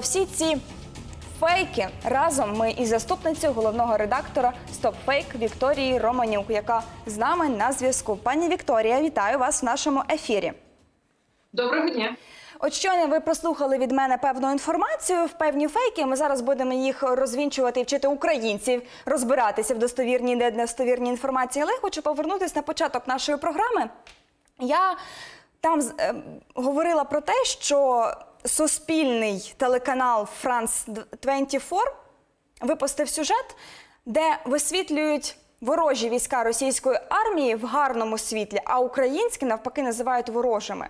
Всі ці фейки разом ми із заступницею головного редактора StopFake Вікторією Романюк, яка з нами на зв'язку. Пані Вікторія, вітаю вас в нашому ефірі. Доброго дня. От щойно ви прослухали від мене певну інформацію, в певні фейки. Ми зараз будемо їх розвінчувати і вчити українців, розбиратися в достовірній і недостовірній інформації. Але я хочу повернутися на початок нашої програми. Я там е, говорила про те, що суспільний телеканал France 24 випустив сюжет, де висвітлюють ворожі війська російської армії в гарному світлі, а українські навпаки називають ворожими.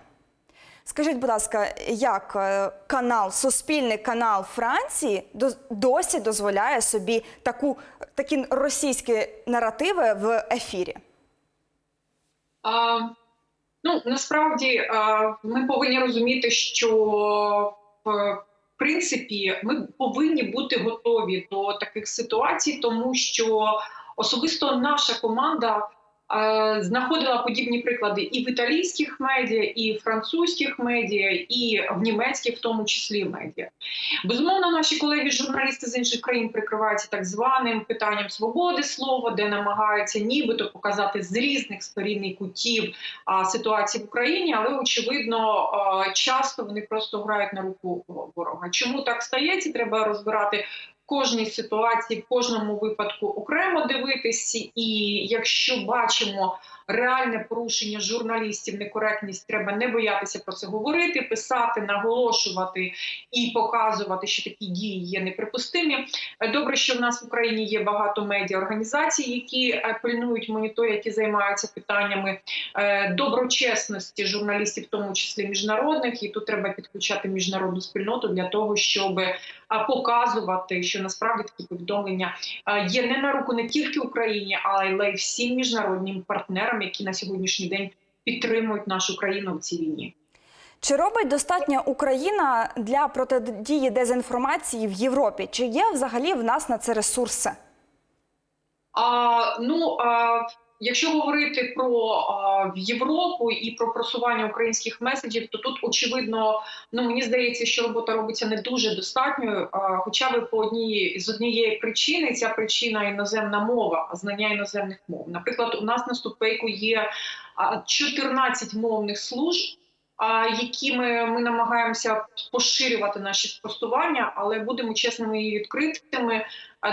Скажіть, будь ласка, як е, канал, суспільний канал Франції досі дозволяє собі таку, такі російські наративи в ефірі? А, ну насправді ми повинні розуміти, що в принципі ми повинні бути готові до таких ситуацій, тому що особисто наша команда. Знаходила подібні приклади і в італійських медіа, і в французьких медіа, і в німецьких, в тому числі медіа. Безумовно, наші колеги-журналісти з інших країн прикриваються так званим питанням свободи слова, де намагаються нібито показати з різних сторін і кутів ситуації в Україні, але очевидно, часто вони просто грають на руку ворога. Чому так стається? Треба розбирати. Кожній ситуації, в кожному випадку окремо дивитися, і якщо бачимо реальне порушення журналістів, некоректність, треба не боятися про це говорити, писати, наголошувати і показувати, що такі дії є неприпустимі. Добре, що в нас в Україні є багато медіа організацій, які е, пильнують моніторять, які займаються питаннями е, доброчесності журналістів, в тому числі міжнародних. І тут треба підключати міжнародну спільноту для того, щоб е, показувати, що насправді такі повідомлення е, є не на руку не тільки Україні, але й всім міжнародним партнерам, які на сьогоднішній день підтримують нашу країну в цій війні. Чи робить достатня Україна для протидії дезінформації в Європі? Чи є взагалі в нас на це ресурси? А, ну а, якщо говорити про а, Європу і про просування українських меседжів, то тут очевидно, ну мені здається, що робота робиться не дуже достатньою. А, хоча б по одній з однієї причини ця причина іноземна мова, знання іноземних мов. Наприклад, у нас на ступейку є а, 14 мовних служб. Якими ми намагаємося поширювати наші спростування, але будемо чесними і відкритими.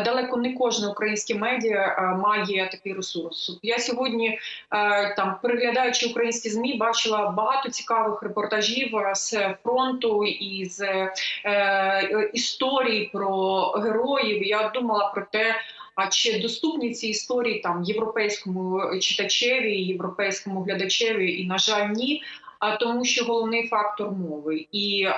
Далеко не кожне українське медіа має такий ресурс. Я сьогодні, е, там переглядаючи українські змі, бачила багато цікавих репортажів з фронту і з е, е, історій про героїв. Я думала про те. А чи доступні ці історії там європейському читачеві, європейському глядачеві? І на жаль, ні. А тому, що головний фактор мови, і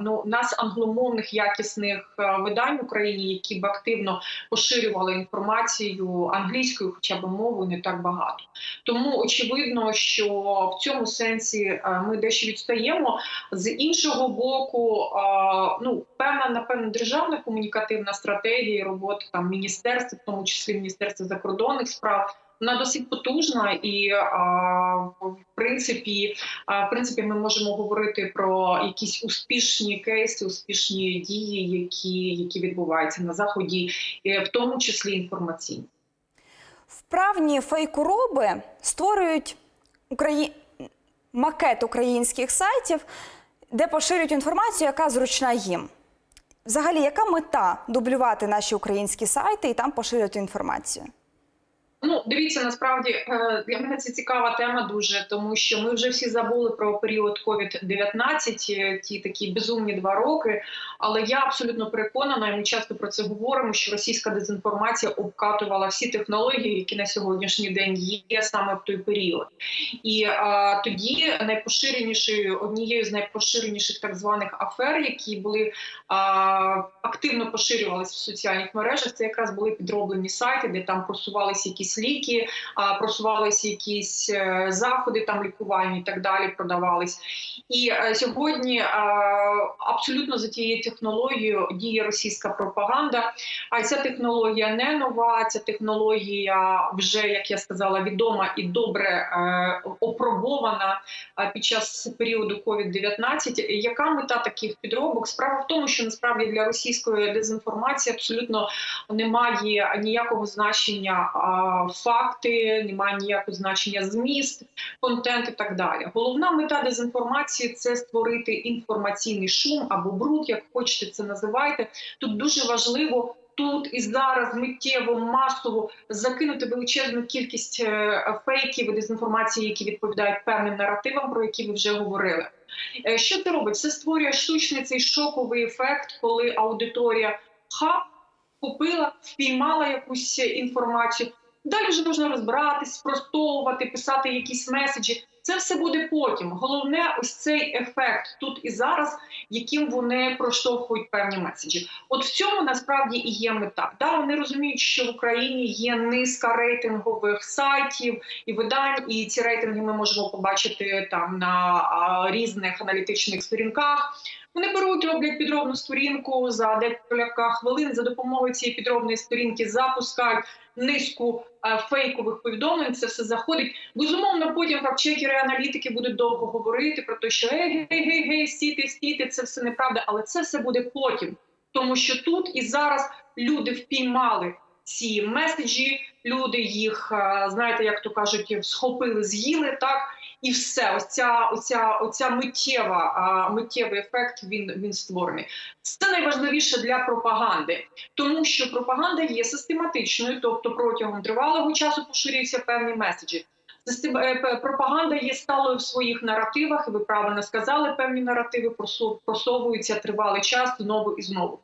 ну нас англомовних якісних видань в Україні, які б активно поширювали інформацію англійською, хоча б мовою, не так багато. Тому очевидно, що в цьому сенсі а, ми дещо відстаємо. З іншого боку, а, ну певна напевно державна комунікативна стратегія і робота там міністерства, в тому числі міністерства закордонних справ. Вона досить потужна, і в принципі, в принципі, ми можемо говорити про якісь успішні кейси, успішні дії, які, які відбуваються на заході, в тому числі інформаційні. Вправні фейкуроби створюють Украї... макет українських сайтів, де поширюють інформацію, яка зручна їм. Взагалі, яка мета дублювати наші українські сайти і там поширювати інформацію? Ну, дивіться, насправді е, для мене це цікава тема дуже, тому що ми вже всі забули про період COVID-19, е, ті такі безумні два роки. Але я абсолютно переконана, і ми часто про це говоримо, що російська дезінформація обкатувала всі технології, які на сьогоднішній день є саме в той період. І а, тоді найпоширенішою однією з найпоширеніших так званих афер, які були а, активно поширювалися в соціальних мережах, це якраз були підроблені сайти, де там просувалися якісь ліки, просувалися якісь е, заходи, там лікувальні і так далі продавались. І е, сьогодні е, абсолютно за тією технологією діє російська пропаганда. А ця технологія не нова. Ця технологія вже, як я сказала, відома і добре опробована під час періоду COVID-19. Яка мета таких підробок? Справа в тому, що насправді для російської дезінформації абсолютно немає ніякого значення факти, немає ніякого значення зміст, контент і так далі. Головна мета дезінформації це створити інформаційний шум або бруд, як хочете це називайте. Тут дуже важливо. Тут і зараз миттєво масово закинути величезну кількість е, фейків і дезінформації, які відповідають певним наративам, про які ви вже говорили. Е, Що це робить? Це створює штучний цей шоковий ефект, коли аудиторія ха купила, впіймала якусь інформацію. Далі вже можна розбиратись, спростовувати, писати якісь меседжі. Це все буде потім. Головне, ось цей ефект тут і зараз, яким вони проштовхують певні меседжі. От в цьому насправді і є мета. Да, вони розуміють, що в Україні є низка рейтингових сайтів і видань, і ці рейтинги ми можемо побачити там на різних аналітичних сторінках. Вони беруть, роблять підробну сторінку за декілька хвилин за допомогою цієї підробної сторінки запускають низку е, фейкових повідомлень. Це все заходить. Безумовно, потім фактчекери, аналітики будуть довго говорити про те, що гей, гей, гей, гей, стійте, це все неправда, але це все буде потім, тому що тут і зараз люди впіймали ці меседжі, люди їх е, знаєте, як то кажуть, схопили, з'їли так. І все, ось ця, оця, оця миттєва а, миттєвий ефект. Він він створений. Це найважливіше для пропаганди, тому що пропаганда є систематичною, тобто протягом тривалого часу поширюються певні меседжі. Е, Пропаганда є сталою в своїх наративах. і Ви правильно сказали, певні наративи просовуються тривалий час знову і знову.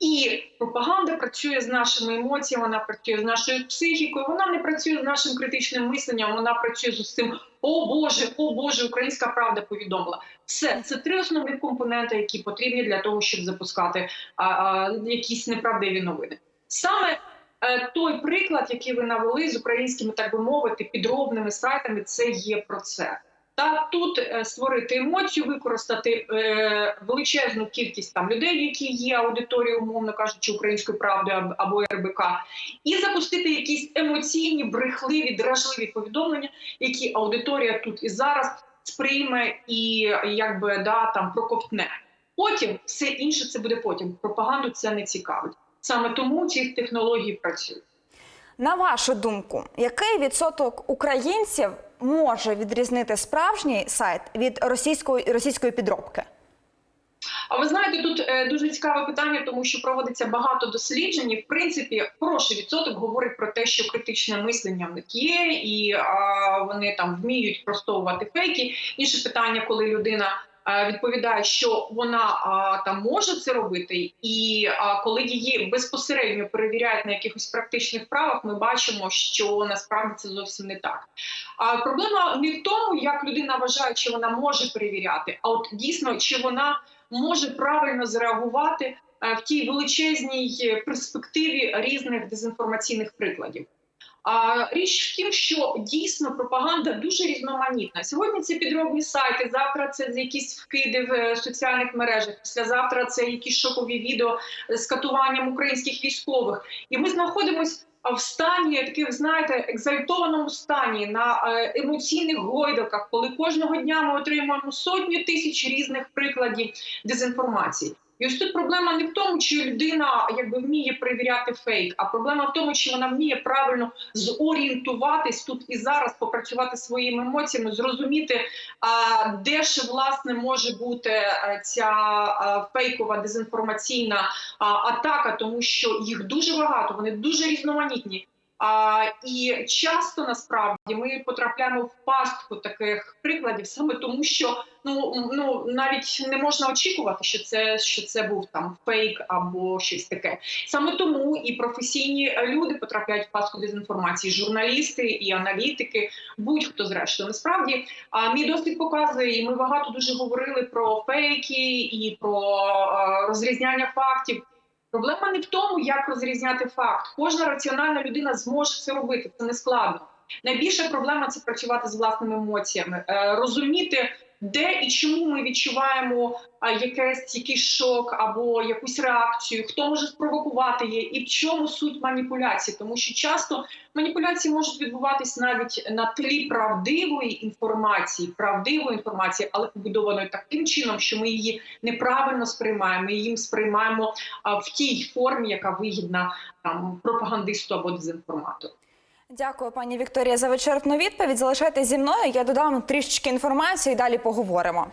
І пропаганда працює з нашими емоціями, вона працює з нашою психікою. Вона не працює з нашим критичним мисленням. Вона працює з цим о Боже, о Боже, українська правда повідомила. Все це три основні компоненти, які потрібні для того, щоб запускати а, а, якісь неправдиві новини. Саме той приклад, який ви навели з українськими, так би мовити, підробними сайтами, це є про це. Та тут е, створити емоцію, використати е, величезну кількість там людей, які є аудиторією, умовно кажучи, української правди або РБК, і запустити якісь емоційні, брехливі, дражливі повідомлення, які аудиторія тут і зараз сприйме і якби да там проковтне. Потім все інше це буде потім. Пропаганду це не цікавить. Саме тому ці технології працюють. На вашу думку, який відсоток українців може відрізнити справжній сайт від російської російської підробки? А ви знаєте, тут е, дуже цікаве питання, тому що проводиться багато досліджень. і, В принципі, хороший відсоток говорить про те, що критичне мислення в них є, і а, вони там вміють простовувати фейки. Інше питання, коли людина. Е, Відповідає, що вона там може це робити, і коли її безпосередньо перевіряють на якихось практичних правах, ми бачимо, що насправді це зовсім не так. Проблема не в тому, як людина вважає, чи вона може перевіряти, а от дійсно чи вона може правильно зреагувати е, в тій величезній перспективі різних дезінформаційних прикладів. А річ в тім, що дійсно пропаганда дуже різноманітна. Сьогодні це підробні сайти, завтра це якісь вкиди в е, соціальних мережах. Післязавтра це якісь шокові відео з катуванням українських військових. І ми знаходимося в стані таких, знаєте, екзальтованому стані на е, емоційних гойдалках, коли кожного дня ми отримуємо сотні тисяч різних прикладів дезінформації. І ось тут проблема не в тому, чи людина якби вміє перевіряти фейк, а проблема в тому, чи вона вміє правильно зорієнтуватись тут і зараз, попрацювати своїми емоціями, зрозуміти, де ж власне може бути е, ця фейкова дезінформаційна атака, тому що їх дуже багато, вони дуже різноманітні. А, і часто насправді ми потрапляємо в пастку таких прикладів саме тому, що ну ну навіть не можна очікувати, що це що це був там фейк або щось таке. Саме тому і професійні люди потрапляють в пастку дезінформації, журналісти і аналітики, будь-хто зрештою. Насправді, а мій досвід показує, і ми багато дуже говорили про фейки і про а, розрізняння фактів. Проблема не в тому, як розрізняти факт. Кожна раціональна людина зможе це робити. Це не складно. Найбільша проблема це працювати з власними емоціями, е, розуміти, де і чому ми відчуваємо якесь якийсь шок або якусь реакцію, хто може спровокувати її, і в чому суть маніпуляції, тому що часто маніпуляції можуть відбуватись навіть на тлі правдивої інформації, правдивої інформації, але побудованої таким чином, що ми її неправильно сприймаємо, ми її сприймаємо в тій формі, яка вигідна там пропагандисту або дезінформатору. Дякую, пані Вікторія, за вичерпну відповідь. Залишайтесь зі мною. Я додам трішечки інформації і далі поговоримо.